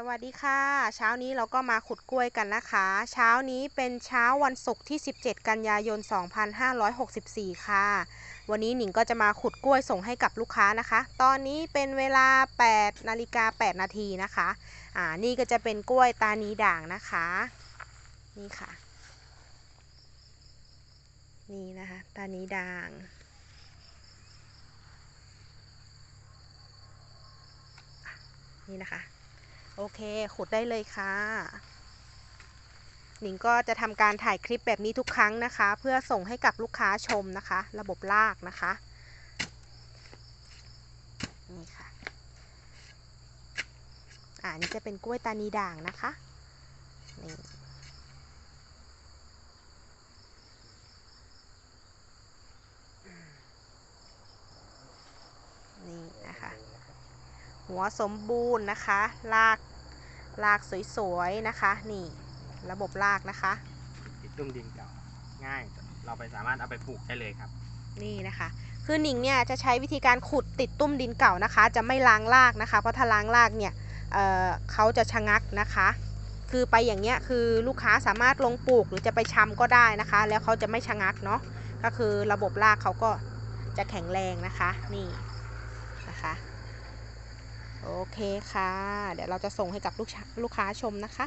สวัสดีค่ะ เช้านี้เราก็มาขุดกล้วยกันนะคะ เช้านี้เป็นเช้าวันศุกร์ที่ 17 กันยายน 2564 ค่ะ วันนี้หนิงก็จะมาขุดกล้วยส่งให้กับลูกค้านะคะ ตอนนี้เป็นเวลา 8 นาฬิกา 8 นาทีนะคะ อ่า นี่ก็จะเป็นกล้วยตานีด่างนะคะ นี่ค่ะ นี่นะคะ ตานีด่างนี่นะคะ โอเค ขุดได้เลยค่ะ หนิงก็จะทำการถ่ายคลิปแบบนี้ทุกครั้งนะคะ เพื่อส่งให้กับลูกค้าชมนะคะ ระบบลากนะคะ นี่ค่ะ อ่านี่จะเป็นกล้วยตานีด่างนะคะ นี่ นี่นะคะ หัวสมบูรณ์นะคะลากลากสวยๆนะคะ นี่ระบบลากนะคะ ติดตุ้มดินเก่าง่าย เราไปสามารถเอาไปปลูกได้เลยครับ นี่นะคะ คือหนิงเนี่ยจะใช้วิธีการขุดติดตุ้มดินเก่านะคะ จะไม่ล้างรากนะคะ เพราะถ้าล้างรากเนี่ยเอ่อเขาจะชะงักนะคะ คือไปอย่างเงี้ยคือลูกค้าสามารถลงปลูกหรือจะไปชำก็ได้นะคะ แล้วเขาจะไม่ชะงักเนาะก็คือระบบรากเขาก็จะแข็งแรงนะคะ นี่นะคะ โอเคค่ะ เดี๋ยวเราจะส่งให้กับลูกลูกค้าชมนะคะ